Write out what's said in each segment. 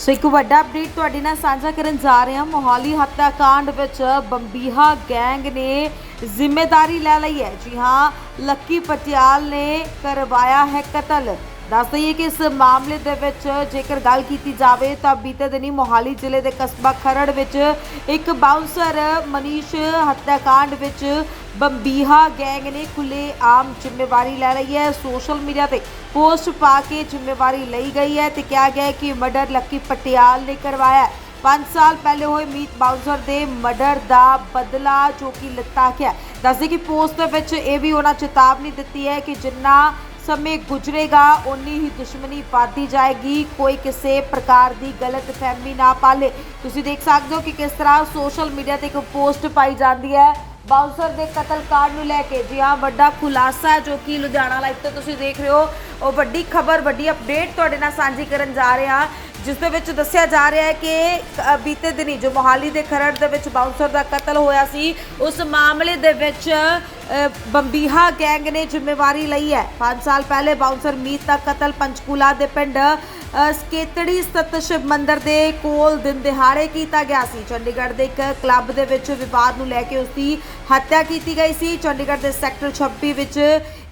ਸੋ ਇੱਕ ਵੱਡਾ ਅਪਡੇਟ ਤੁਹਾਡੇ ਨਾਲ ਸਾਂਝਾ ਕਰਨ ਜਾ ਰਹੇ ਹਾਂ। ਮੋਹਾਲੀ ਹੱਤਿਆਕਾਂਡ ਵਿੱਚ ਬੰਬੀਹਾ ਗੈਂਗ ਨੇ ਜ਼ਿੰਮੇਵਾਰੀ ਲੈ ਲਈ ਹੈ। ਜੀ ਹਾਂ, ਲੱਕੀ ਪਟਿਆਲ ਨੇ ਕਰਵਾਇਆ ਹੈ ਕਤਲ। ਦੱਸ ਦਈਏ ਕਿ ਇਸ ਮਾਮਲੇ ਦੇ ਵਿੱਚ ਜੇਕਰ ਗੱਲ ਕੀਤੀ ਜਾਵੇ ਤਾਂ ਬੀਤੇ ਦਿਨੀ ਮੋਹਾਲੀ ਜ਼ਿਲ੍ਹੇ ਦੇ ਕਸਬਾ ਖਰੜ ਵਿੱਚ ਇੱਕ ਬਾਉਂਸਰ ਮਨੀਸ਼ ਹੱਤਿਆਕਾਂਡ ਵਿੱਚ ਬੰਬੀਹਾ ਗੈਂਗ ਨੇ ਖੁੱਲੇ ਆਮ ਜ਼ਿੰਮੇਵਾਰੀ ਲੈ ਲਈ ਹੈ। ਸੋਸ਼ਲ ਮੀਡੀਆ ਤੇ ਪੋਸਟ ਪਾ ਕੇ ਜ਼ਿੰਮੇਵਾਰੀ ਲਈ ਗਈ ਹੈ ਤੇ ਕਿਹਾ ਗਿਆ ਕਿ ਮਰਡਰ ਲੱਕੀ ਪਟਿਆਲ ਨੇ ਕਰਵਾਇਆ ਹੈ। 5 ਸਾਲ ਪਹਿਲੇ ਹੋਏ ਮੀਤ ਬਾਉਂਸਰ ਦੇ ਮਰਡਰ ਦਾ ਬਦਲਾ ਜੋ ਕਿ ਲਿੱਤਾ ਗਿਆ ਦੱਸਦੇ ਕਿ ਪੋਸਟ ਦੇ ਵਿੱਚ ਇਹ ਵੀ ਉਹਨਾਂ ਚੇਤਾਵਨੀ ਦਿੱਤੀ ਹੈ ਕਿ ਜਿੰਨਾ ਸਮੇਂ ਗੁਜ਼ਰੇਗਾ ਉਨੀ ਹੀ ਦੁਸ਼ਮਣੀ ਵਧਦੀ ਜਾਏਗੀ। ਕੋਈ ਕਿਸੇ ਪ੍ਰਕਾਰ ਦੀ ਗਲਤ ਫਹਿਮੀ ਨਾ ਪਾਲੇ। ਤੁਸੀਂ ਦੇਖ ਸਕਦੇ ਹੋ ਕਿ ਕਿਸ ਤਰ੍ਹਾਂ ਸੋਸ਼ਲ ਮੀਡੀਆ ਤੇ ਇੱਕ ਪੋਸਟ ਪਾਈ ਜਾਂਦੀ ਹੈ। ਬਾਉਂਸਰ ਦੇ ਕਤਲ ਕਾਂਡ ਨੂੰ ਲੈ ਕੇ ਜੀ ਹਾਂ, ਵੱਡਾ ਖੁਲਾਸਾ ਜੋ ਕਿ ਲੁਧਿਆਣਾ ਲਾਈਵ ਤੇ ਤੁਸੀਂ ਦੇਖ ਰਹੇ ਹੋ। ਉਹ ਵੱਡੀ ਖਬਰ, ਵੱਡੀ ਅਪਡੇਟ ਤੁਹਾਡੇ ਨਾਲ ਸਾਂਝੀ ਕਰਨ ਜਾ ਰਹੇ ਹਾਂ। ਜਿਸ ਦੇ ਵਿੱਚ ਦੱਸਿਆ ਜਾ ਰਿਹਾ ਹੈ ਕਿ ਬੀਤੇ ਦਿਨੀ ਜੋ ਮੋਹਾਲੀ ਦੇ ਖਰੜ ਦੇ ਵਿੱਚ ਬਾਉਂਸਰ ਦਾ ਕਤਲ ਹੋਇਆ ਸੀ, ਉਸ ਮਾਮਲੇ ਦੇ ਵਿੱਚ ਬੰਬੀਹਾ ਗੈਂਗ ਨੇ ਜ਼ਿੰਮੇਵਾਰੀ ਲਈ ਹੈ। 5 ਸਾਲ ਪਹਿਲੇ ਬਾਉਂਸਰ ਮੀਤ ਦਾ ਕਤਲ ਪੰਚਕੂਲਾ ਦੇ ਪਿੰਡ ਸਕੇਤੜੀ ਸਥਿਤ ਸ਼ਿਵ ਮੰਦਰ ਦੇ ਕੋਲ ਦਿਨ ਦਿਹਾੜੇ ਕੀਤਾ ਗਿਆ ਸੀ। ਚੰਡੀਗੜ੍ਹ ਦੇ ਇੱਕ ਕਲੱਬ ਦੇ ਵਿੱਚ ਵਿਵਾਦ ਨੂੰ ਲੈ ਕੇ ਉਸ ਦੀ ਹੱਤਿਆ ਕੀਤੀ ਗਈ ਸੀ। ਚੰਡੀਗੜ੍ਹ ਦੇ ਸੈਕਟਰ 26 ਵਿੱਚ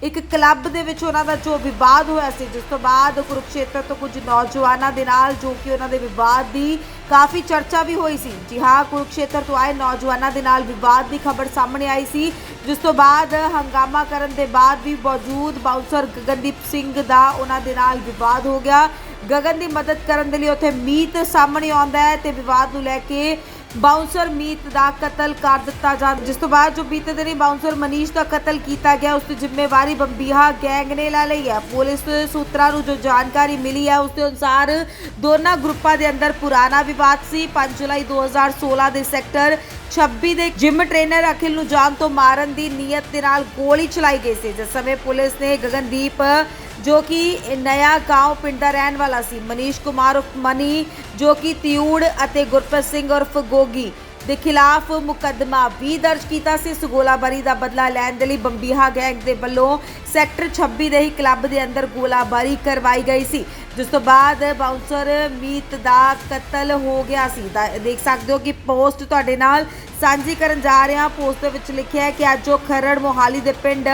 ਇੱਕ ਕਲੱਬ ਦੇ ਵਿੱਚ ਉਹਨਾਂ ਦਾ ਜੋ ਵਿਵਾਦ ਹੋਇਆ ਸੀ, ਜਿਸ ਤੋਂ ਬਾਅਦ ਕੁਰੂਕਸ਼ੇਤਰ ਤੋਂ ਕੁਝ ਨੌਜਵਾਨਾਂ ਦੇ ਨਾਲ ਜੋ ਕਿ ਉਹਨਾਂ ਦੇ ਵਿਵਾਦ ਦੀ ਕਾਫੀ ਚਰਚਾ ਵੀ ਹੋਈ ਸੀ। ਜੀ ਹਾਂ, ਕੁਰੂਕਸ਼ੇਤਰ ਤੋਂ ਆਏ ਨੌਜਵਾਨਾਂ ਦੇ ਨਾਲ ਵਿਵਾਦ ਦੀ ਖਬਰ ਸਾਹਮਣੇ ਆਈ ਸੀ। ਜਿਸ ਤੋਂ ਬਾਅਦ ਹੰਗਾਮਾ ਕਰਨ ਦੇ ਬਾਅਦ ਵੀ ਮੌਜੂਦ ਬਾਉਂਸਰ ਗਗਨਦੀਪ ਸਿੰਘ ਦਾ ਉਹਨਾਂ ਦੇ ਨਾਲ ਵਿਵਾਦ ਹੋ ਗਿਆ। ਗਗਨ ਦੀ ਮਦਦ ਕਰਨ ਦੇ ਲਈ ਉੱਥੇ ਮੀਤ ਸਾਹਮਣੇ ਆਉਂਦਾ ਹੈ ਤੇ ਵਿਵਾਦ ਨੂੰ ਲੈ ਕੇ ਬਾਉਂਸਰ ਮੀਤ ਦਾ ਕਤਲ ਕਰ ਦਿੱਤਾ ਜਾਂਦਾ ਜਿਸ ਤੋਂ ਬਾਅਦ ਜੋ ਬੀਤੇ ਦਿਨੀ ਬਾਉਂਸਰ ਮਨੀਸ਼ ਦਾ ਕਤਲ ਕੀਤਾ ਗਿਆ, ਉਸ ਦੀ ਜ਼ਿੰਮੇਵਾਰੀ ਬੰਬੀਹਾ ਗੈਂਗ ਨੇ ਲੈ ਲਈ ਹੈ। ਪੁਲਿਸ ਸੂਤਰਾਂ ਨੂੰ ਜੋ ਜਾਣਕਾਰੀ ਮਿਲੀ ਹੈ, ਉਸ ਦੇ ਅਨੁਸਾਰ ਦੋਨਾਂ ਗਰੁੱਪਾਂ ਦੇ ਅੰਦਰ ਪੁਰਾਣਾ ਵਿਵਾਦ ਸੀ। 5 ਜੁਲਾਈ 2016 ਦੇ ਸੈਕਟਰ 26 ਦੇ ਜਿਮ ਟ੍ਰੇਨਰ ਅਖਿਲ ਨੂੰ ਜਾਨ ਤੋਂ ਮਾਰਨ ਦੀ ਨੀਅਤ ਦੇ ਨਾਲ ਗੋਲੀ ਚਲਾਈ ਗਈ ਸੀ। ਜਿਸ ਸਮੇਂ ਪੁਲਿਸ ਨੇ ਗਗਨਦੀਪ ਜੋ ਕਿ ਨਇਆ گاؤں ਪਿੰਡ ਦਾ ਰਹਿਣ ਵਾਲਾ ਸੀ ਮਨੀਸ਼ ਕੁਮਾਰ ਉਰਫ ਮਨੀ ਜੋ ਕਿ ਤਿਊੜ ਅਤੇ ਗੁਰਪ੍ਰੀਤ ਸਿੰਘ ਉਰਫ ਗੋਗੀ ਦੇ ਖਿਲਾਫ ਮੁਕੱਦਮਾ ਵੀ ਦਰਜ ਕੀਤਾ ਸੀ ਇਸ ਗੋਲਾਬਾਰੀ ਦਾ ਬਦਲਾ ਲੈਣ ਦੇ ਲਈ ਬੰਬੀਹਾ ਗੈਂਗ ਦੇ ਵੱਲੋਂ ਸੈਕਟਰ 26 ਦੇ ਹੀ ਕਲੱਬ ਦੇ ਅੰਦਰ ਗੋਲਾਬਾਰੀ ਕਰਵਾਈ ਗਈ ਸੀ ਜਿਸ ਤੋਂ ਬਾਅਦ ਬਾਉਂਸਰ ਮੀਤ ਦਾ ਕਤਲ ਹੋ ਗਿਆ ਸੀ ਤਾਂ ਦੇਖ ਸਕਦੇ ਹੋ ਕਿ ਪੋਸਟ ਤੁਹਾਡੇ ਨਾਲ ਸਾਂਝੀ ਕਰਨ ਜਾ ਰਹੇ ਹਾਂ। ਪੋਸਟ ਦੇ ਵਿੱਚ ਲਿਖਿਆ ਹੈ ਕਿ ਅੱਜ ਉਹ ਖਰੜ ਮੋਹਾਲੀ ਦੇ ਪਿੰਡ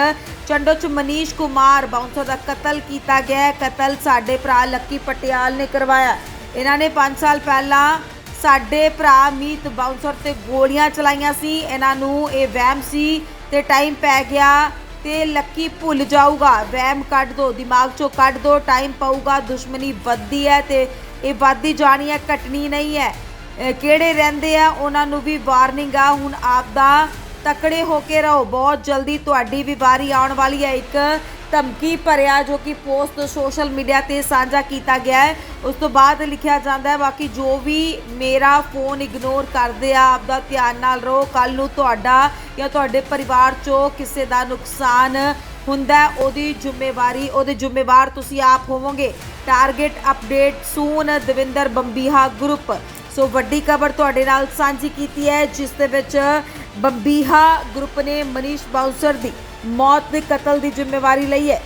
ਚੰਡੋ ਚ ਮਨੀਸ਼ ਕੁਮਾਰ ਬਾਉਂਸਰ ਦਾ ਕਤਲ ਕੀਤਾ ਗਿਆ ਕਤਲ ਸਾਡੇ ਭਰਾ ਲੱਕੀ ਪਟਿਆਲ ਨੇ ਕਰਵਾਇਆ। ਇਹਨਾਂ ਨੇ 5 ਸਾਲ ਪਹਿਲਾਂ ਸਾਡੇ ਭਰਾ ਮੀਤ ਬਾਉਂਸਰ ਤੇ ਗੋਲੀਆਂ ਚਲਾਈਆਂ ਸੀ। ਇਹਨਾਂ ਨੂੰ ਇਹ ਵਹਿਮ ਸੀ ਤੇ ਟਾਈਮ ਪੈ ਗਿਆ ਤੇ ਲੱਕੀ ਭੁੱਲ ਜਾਊਗਾ। ਵਹਿਮ ਕੱਢ ਦੋ, ਦਿਮਾਗ ਚੋਂ ਕੱਢ ਦੋ, ਟਾਈਮ ਪਊਗਾ, ਦੁਸ਼ਮਣੀ ਵੱਧਦੀ ਹੈ ਤੇ ਇਹ ਵੱਧਦੀ ਜਾਣੀ ਹੈ, ਘਟਣੀ ਨਹੀਂ ਹੈ। ਕਿਹੜੇ ਰਹਿੰਦੇ ਆ, ਉਹਨਾਂ ਨੂੰ ਵੀ ਵਾਰਨਿੰਗ ਆ। ਹੁਣ ਆਪ ਦਾ ਤਕੜੇ ਹੋ ਕੇ ਰਹੋ। ਬਹੁਤ ਜਲਦੀ ਤੁਹਾਡੀ ਵੀ ਵਾਰੀ ਆਉਣ ਵਾਲੀ ਹੈ। ਇੱਕ ਧਮਕੀ ਭਰਿਆ ਜੋ ਕਿ ਪੋਸਟ ਸੋਸ਼ਲ ਮੀਡੀਆ ਤੇ ਸਾਂਝਾ ਕੀਤਾ ਗਿਆ ਹੈ। ਉਸ ਤੋਂ ਬਾਅਦ ਲਿਖਿਆ ਜਾਂਦਾ ਹੈ, ਬਾਕੀ ਜੋ ਵੀ ਮੇਰਾ ਫੋਨ ਇਗਨੋਰ ਕਰਦੇ ਆ, ਆਪ ਦਾ ਧਿਆਨ ਨਾਲ ਰਹੋ। ਕੱਲ ਨੂੰ ਤੁਹਾਡਾ ਜਾਂ ਤੁਹਾਡੇ ਪਰਿਵਾਰ ਚੋਂ ਕਿਸੇ ਦਾ ਨੁਕਸਾਨ ਹੁੰਦਾ ਉਹਦੀ ਜ਼ਿੰਮੇਵਾਰੀ, ਉਹਦੇ ਜ਼ਿੰਮੇਵਾਰ ਤੁਸੀਂ ਆਪ ਹੋਵੋਗੇ। Target update soon Davinder Bambiha group so ਵੱਡੀ ਖਬਰ ਤੁਹਾਡੇ ਨਾਲ ਸਾਂਝੀ ਕੀਤੀ ਹੈ, ਜਿਸ ਦੇ ਵਿੱਚ ਬੰਬੀਹਾ ਗਰੁੱਪ ਨੇ ਮਨੀਸ਼ ਬਾਉਂਸਰ ਦੀ ਮੌਤ ਦੇ ਕਤਲ ਦੀ ਜ਼ਿੰਮੇਵਾਰੀ ਲਈ ਹੈ।